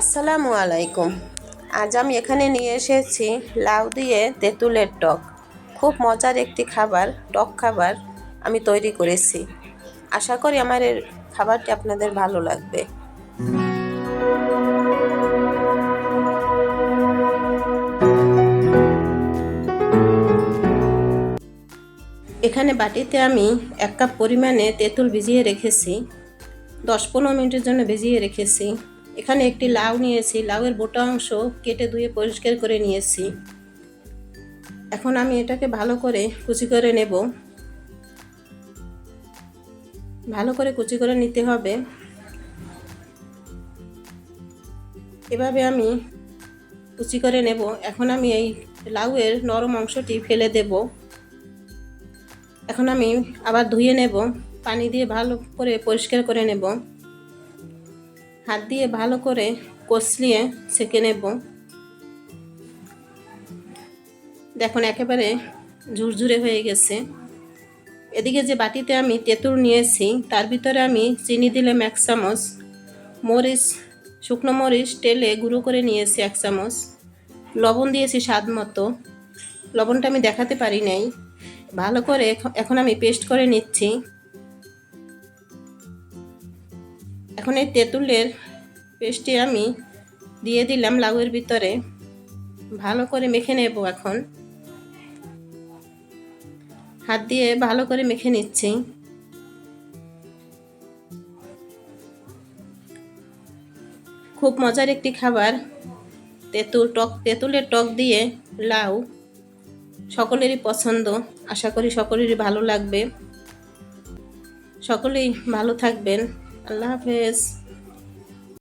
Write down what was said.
আসসালামু আলাইকুম। আজ আমি এখানে নিয়ে এসেছি লাউ দিয়ে তেঁতুলের টক। খুব মজার একটি খাবার, টক খাবার আমি তৈরি করেছি। আশা করি আমার এর খাবারটি আপনাদের ভালো লাগবে। এখানে বাটিতে আমি এক কাপ পরিমাণে তেঁতুল ভিজিয়ে রেখেছি। দশ পনেরো মিনিটের জন্য ভিজিয়ে রেখেছি। এখানে একটি লাউ নিয়েছি, লাউয়ের বোটা অংশ কেটে ধুয়ে পরিষ্কার করে নিয়েছি। এখন আমি এটাকে ভালো করে কুচি করে নেব। ভালো করে কুচি করে নিতে হবে। এভাবে আমি কুচি করে নেব। এখন আমি এই লাউয়ের নরম অংশটি ফেলে দেব। এখন আমি আবার ধুয়ে নেব। পানি দিয়ে ভালো করে পরিষ্কার করে নেব। হাত দিয়ে ভালো করে কষলিয়ে সেঁকে নেব। দেখুন, একেবারে ঝুরঝুরে হয়ে গেছে। এদিকে যে বাটিতে আমি তেঁতুল নিয়েছি, তার ভিতরে আমি চিনি দিলাম এক চামচ, মরিচ, শুকনো মরিচ তেলে গুঁড়ো করে নিয়েছি এক চামচ, লবণ দিয়েছি স্বাদ মতো। লবণটা আমি দেখাতে পারি নাই। ভালো করে এখন আমি পেস্ট করে নিচ্ছি। এখন এই তেঁতুলের পেস্টটি আমি দিয়ে দিলাম লাউয়ের ভিতরে। ভালো করে মেখে নেব এখন। হাত দিয়ে ভালো করে মেখে নিচ্ছি। খুব মজার একটি খাবার। তেঁতুল টক, তেঁতুলের টক দিয়ে লাউ সকলেরই পছন্দ। আশা করি সকলেরই ভালো লাগবে। সকলেই ভালো থাকবেন। আল্লাহ হাফেজ